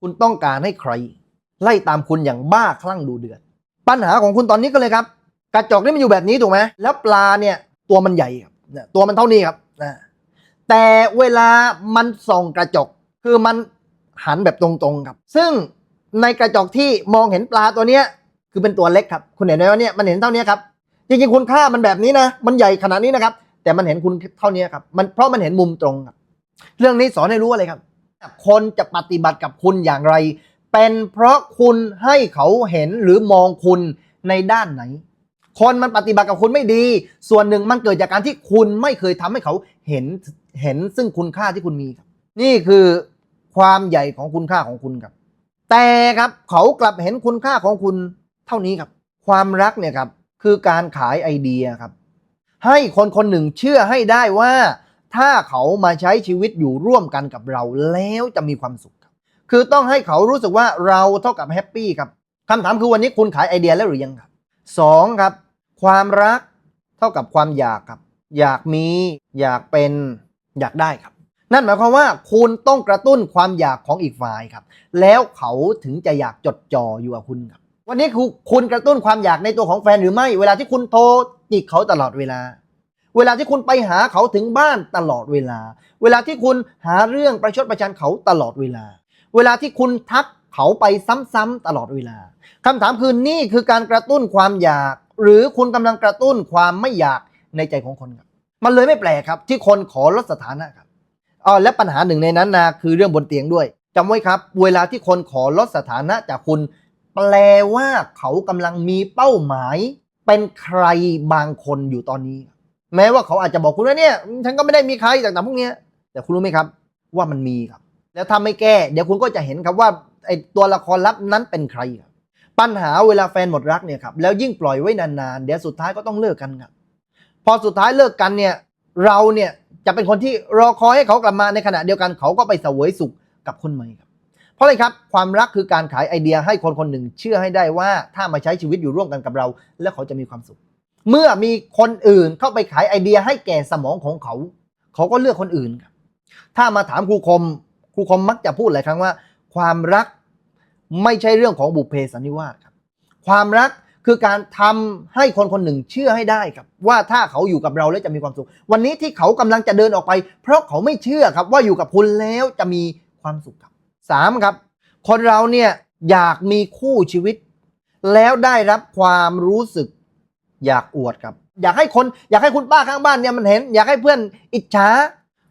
คุณต้องการให้ใคร ไล่ตามคุณอย่างบ้าคลั่งดูเดือด ปัญหาของคุณตอนนี้ก็เลยครับ กระจกนี่มันอยู่แบบนี้ถูกไหมแล้วปลาเนี่ยตัวมันใหญ่ครับเนี่ยตัวมันเท่านี้ครับนะแต่เวลามันส่องกระจกคือมันหันแบบตรงๆครับ ซึ่งในกระจกที่มองเห็นปลาตัวเนี้ยคือเป็นตัวเล็กครับ คุณเห็นไหมว่าเนี่ยมันเห็นเท่านี้ครับจริงๆคุณค่ามันแบบนี้นะ มันใหญ่ขนาดนี้นะครับ แต่มันเห็นคุณเท่านี้ครับ มันเพราะมันเห็นมุมตรงครับ เรื่องนี้สอนให้รู้อะไรครับ คนจะปฏิบัติกับคุณอย่างไร เป็นเพราะคุณให้เขาเห็นหรือมองคุณในด้านไหน คนมันปฏิบัติกับคุณไม่ดี ส่วนหนึ่งมันเกิดจากการที่คุณไม่เคยทำให้เขาเห็นเห็นซึ่งคุณค่าที่คุณมีครับ นี่คือความใหญ่ของคุณค่าของคุณครับ แต่ครับเขากลับเห็นคุณค่าของคุณเท่านี้ครับ ความรักเนี่ยครับคือการขายไอเดียครับ ให้คนคนหนึ่งเชื่อให้ได้ว่า ถ้าเขามาใช้ชีวิตอยู่ร่วมกันกับเราแล้วจะมีความสุขครับ คือต้องให้เขารู้สึกว่าเราเท่ากับแฮปปี้ครับคำถามคือวันนี้คุณขายไอเดียแล้วหรือยังครับสองครับ ความรักเท่ากับความอยากครับ อยากมีอยากเป็นอยากได้ครับ นั่นหมายความว่าคุณต้องกระตุ้นความอยากของอีกฝ่ายครับ แล้วเขาถึงจะอยากจดจ่ออยู่กับคุณครับ วันนี้คือคุณกระตุ้นความอยากในตัวของแฟนหรือไม่ เวลาที่คุณโทรจิกเขาตลอดเวลา เวลาที่คุณไปหาเขาถึงบ้านตลอดเวลา เวลาที่คุณหาเรื่องประชดประชันเขาตลอดเวลา เวลาที่คุณทักเขาไปซ้ำๆตลอดเวลาคำถามคือนี่คือการกระตุ้นความอยาก หรือคุณกำลังกระตุ้นความไม่อยากในใจของคนครับมันเลยไม่แปลกครับ ที่คนขอลดสถานะครับอ๋อและปัญหาหนึ่งในนั้นนะคือเรื่องบนเตียงด้วยจำไว้ครับ เวลาที่คนขอลดสถานะจากคุณ แปลว่าเขากำลังมีเป้าหมาย เป็นใครบางคนอยู่ตอนนี้ แม้ว่าเขาอาจจะบอกคุณว่าเนี่ยฉันก็ไม่ได้มีใครจากต่างพวกนี้แต่คุณรู้ไหมครับ ว่ามันมีครับ แล้วถ้าไม่แก้ เดี๋ยวคุณก็จะเห็นครับว่าไอ้ตัวละครลับนั้นเป็นใครครับปัญหาเวลาแฟนหมดรักเนี่ยครับแล้วยิ่งปล่อยไว้นานๆเดี๋ยวสุดท้ายก็ต้องเลิกกันครับพอสุดท้ายเลิกกันเนี่ยเราเนี่ยจะเป็นคนที่รอคอยให้เขากลับมาในขณะเดียวกันเขาก็ไปเสวยสุขกับคนใหม่ครับ เพราะอะไรครับความรักคือการขายไอเดียให้คนคนหนึ่งเชื่อให้ได้ว่าถ้ามาใช้ชีวิตอยู่ร่วมกันกับเรา แล้วเขาจะมีความสุข เมื่อมีคนอื่นเข้าไปขายไอเดียให้แก่สมองของเขา เขาก็เลือกคนอื่นครับ ถ้ามาถามครูคม ครูคมมักจะพูดหลายครั้งว่า ความรักไม่ใช่เรื่องของบุพเพสันนิวาสครับ ความรักคือการทำให้คนคนหนึ่งเชื่อให้ได้ครับ ว่าถ้าเขาอยู่กับเราแล้วจะมีความสุข วันนี้ที่เขากำลังจะเดินออกไป เพราะเขาไม่เชื่อครับ ว่าอยู่กับคุณแล้วจะมีความสุขครับสามครับ คนเราเนี่ยอยากมีคู่ชีวิต แล้วได้รับความรู้สึก อยากอวดครับ อยากให้คนอยากให้คุณป้าข้างบ้านเนี่ยมันเห็น อยากให้เพื่อนอิจฉา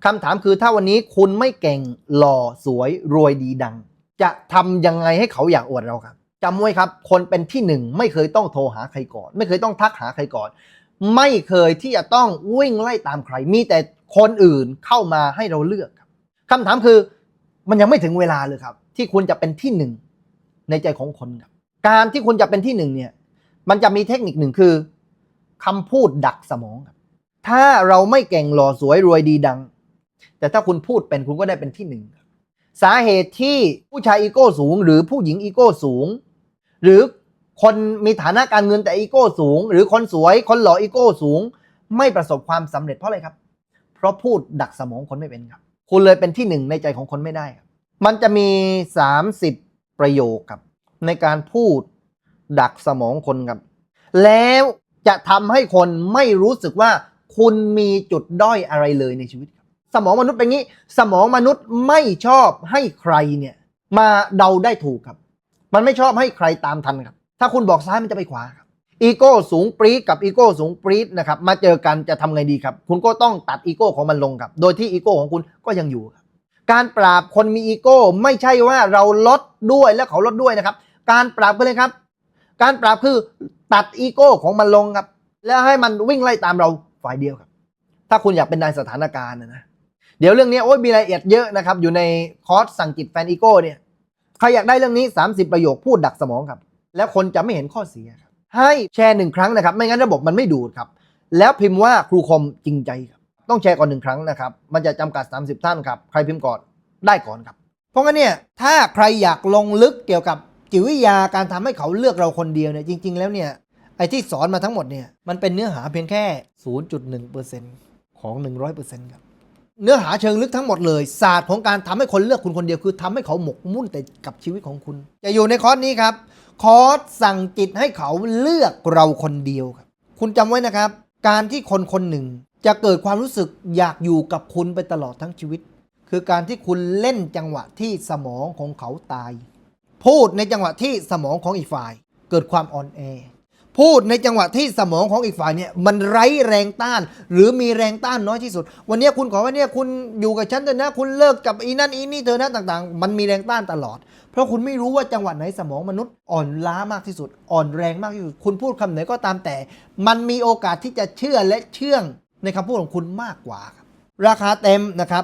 คำถามคือถ้าวันนี้คุณไม่เก่งหล่อสวยรวยดีดัง จะทำยังไงให้เขาอยากอวดเราครับจำไว้ครับ คนเป็นที่หนึ่งไม่เคยต้องโทรหาใครก่อน ไม่เคยต้องทักหาใครก่อน ไม่เคยที่จะต้องวิ่งไล่ตามใคร มีแต่คนอื่นเข้ามาให้เราเลือกครับคำถามคือมันยังไม่ถึงเวลาเลยครับ ที่คุณจะเป็นที่หนึ่งในใจของคนครับ การที่คุณจะเป็นที่หนึ่งเนี่ย มันจะมีเทคนิคหนึ่งคือ คำพูดดักสมองครับถ้าเราไม่เก่งหล่อสวยรวยดีดัง แต่ถ้าคุณพูดเป็นคุณก็ได้เป็นที่หนึ่งสาเหตุที่ผู้ชายอีโก้สูง หรือผู้หญิงอีโก้สูง หรือคนมีฐานะการเงินแต่อีโก้สูง หรือคนสวยคนหล่ออีโก้สูง ไม่ประสบความสำเร็จเพราะอะไรครับ เพราะพูดดักสมองคนไม่เป็นครับ คุณเลยเป็นที่หนึ่งในใจของคนไม่ได้ครับมันจะมี 30 ประโยคครับ ในการพูดดักสมองคนครับ แล้ว จะทำให้คนไม่รู้สึกว่าคุณมีจุดด้อยอะไรเลยในชีวิตครับสมองมนุษย์เป็นงี้ สมองมนุษย์ไม่ชอบให้ใครเนี่ยมาเดาได้ถูกครับ มันไม่ชอบให้ใครตามทันครับ ถ้าคุณบอกซ้ายมันจะไปขวาครับอีโก้สูงปรี๊ดกับอีโก้สูงปรี๊ดนะครับมาเจอกันจะทำไงดีครับ คุณก็ต้องตัดอีโก้ของมันลงครับ โดยที่อีโก้ของคุณก็ยังอยู่ครับการปราบคนมีอีโก้ไม่ใช่ว่าเราลดด้วยแล้วเขาลดด้วยนะครับ การปราบกันเลยครับ การปราบคือ ตัดอีโก้ของมันลงครับ แล้วให้มันวิ่งไล่ตามเราฝ่ายเดียวครับ ถ้าคุณอยากเป็นนายสถานการณ์นะนะเดี๋ยวเรื่องนี้โอ้ยมีรายละเอียดเยอะนะครับ อยู่ในคอร์สสั่งจิตแฟนอีโก้เนี่ยใครอยากได้เรื่องนี้ 30 ประโยคพูดดักสมองครับ แล้วคนจะไม่เห็นข้อเสียครับ ให้แชร์หนึ่งครั้งนะครับ ไม่งั้นระบบมันไม่ดูดครับ แล้วพิมพ์ว่าครูคมจริงใจครับ ต้องแชร์ก่อนหนึ่งครั้งนะครับ มันจะจำกัด 30 ท่านครับ ใครพิมพ์ก่อนได้ก่อนครับ เพราะงั้นเนี่ย ถ้าใครอยากลงลึกเกี่ยวกับ จิตวิทยาการทำให้เขาเลือกเราคนเดียวเนี่ยจริง ๆ แล้วเนี่ยไอ้ที่สอนมาทั้งหมดเนี่ยมันเป็นเนื้อหาเพียงแค่ 0.1%ของ 100%ครับเนื้อหาเชิงลึกทั้งหมดเลยศาสตร์ของการทำให้คนเลือกคุณคนเดียวคือทำให้เขาหมกมุ่นแต่กับชีวิตของคุณ จะอยู่ในคอร์สนี้ครับ คอร์สสั่งจิตให้เขาเลือกเราคนเดียวครับ คุณจำไว้นะครับ การที่คนคนหนึ่งจะเกิดความรู้สึกอยากอยู่กับคุณไปตลอดทั้งชีวิต คือการที่คุณเล่นจังหวะที่สมองของเขาตาย พูดในจังหวะที่สมองของอีกฝ่าย เกิดความอ่อนแอ พูดในจังหวะที่สมองของอีกฝ่ายเนี่ยมันไร้แรงต้าน หรือมีแรงต้านน้อยที่สุด วันนี้คุณขอว่าเนี่ยคุณอยู่กับฉันเถอะนะ คุณเลิกกับอีนั่นอีนี่เธอนะต่างๆ มันมีแรงต้านตลอด เพราะคุณไม่รู้ว่าจังหวะไหนสมองมนุษย์อ่อนล้ามากที่สุด อ่อนแรงมากที่สุด คุณพูดคำไหนก็ตามแต่ มันมีโอกาสที่จะเชื่อและเชื่องในคำพูดของคุณมากกว่าครับราคาเต็มนะครับ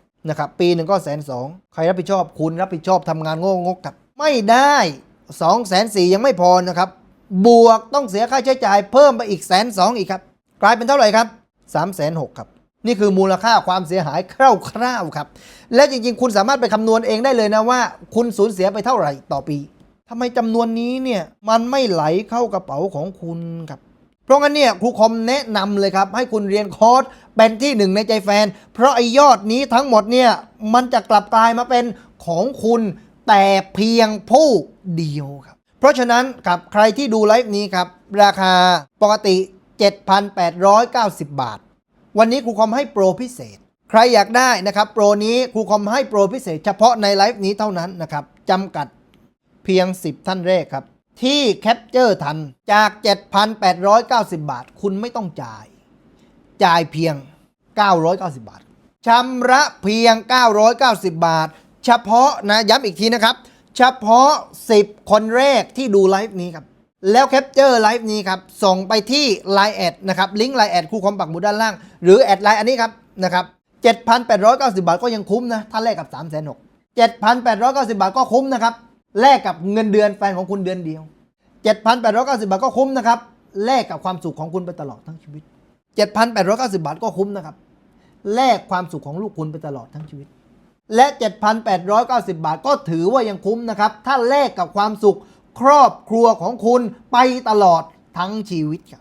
นะครับปีหนึ่งก็แสนสองใครรับผิดชอบคุณรับผิดชอบทำงานโง่งกกับ ไม่ได้2องแสนสี่ยังไม่พอนะครับ บวกต้องเสียค่าใช้จ่ายเพิ่มไปอีกแสนสองอีกครับ กลายเป็นเท่าไหร่ครับ3ามแสนหกครับ นี่คือมูลค่าความเสียหายคร่าวๆครับ และจริงๆ คุณสามารถไปคำนวณเองได้เลยนะว่า คุณสูญเสียไปเท่าไหร่ต่อปีทำไมจำนวนนี้เนี่ยมันไม่ไหลเข้ากระเป๋าของคุณครับ เพราะงั้นเนี่ยครูคอมแนะนำเลยครับ ให้คุณเรียนคอร์ส เป็นที่หนึ่งในใจแฟน เพราะไอยอดนี้ทั้งหมดเนี่ยมันจะกลับกลายมาเป็นของคุณแต่เพียงผู้เดียวครับ เพราะฉะนั้นกับใครที่ดูไลฟ์นี้ครับ ราคาปกติ 7,890 บาท วันนี้ครูคอมให้โปรพิเศษ ใครอยากได้นะครับ โปรนี้ครูคอมให้โปรพิเศษ เฉพาะในไลฟ์นี้เท่านั้นนะครับจำกัดเพียง 10 ท่านแรกครับ ที่แคปเจอร์ทันจาก 7,890 บาท คุณไม่ต้องจ่าย จ่ายเพียง 990 บาทชำระเพียง 990 บาท เฉพาะนะย้ำอีกทีนะครับ เฉพาะ 10 คนแรกที่ดูไลฟ์นี้ครับ แล้วแคปเจอร์ไลฟ์นี้ครับ ส่งไปที่ Line แอดนะครับ ลิงก์ Line แอดคู่คอมปักหมุดด้านล่าง หรือแอดไลน์อันนี้ครับนะครับ 7,890 บาทก็ยังคุ้มนะ ถ้าแลกกับ 3 6 0 0 0 7,890 บาทก็คุ้มนะครับ แลกกับเงินเดือนแฟนของคุณเดือนเดียว 7,890 บาทก็คุ้มนะครับ แลกกับความสุขของคุณไปตลอดทั้งชีวิต 7,890 บาทก็คุ้มนะครับ แลกความสุขของลูกคุณไปตลอดทั้งชีวิต และ 7,890 บาทก็ถือว่ายังคุ้มนะครับ ถ้าแลกกับความสุขครอบครัวของคุณไปตลอดทั้งชีวิตครับ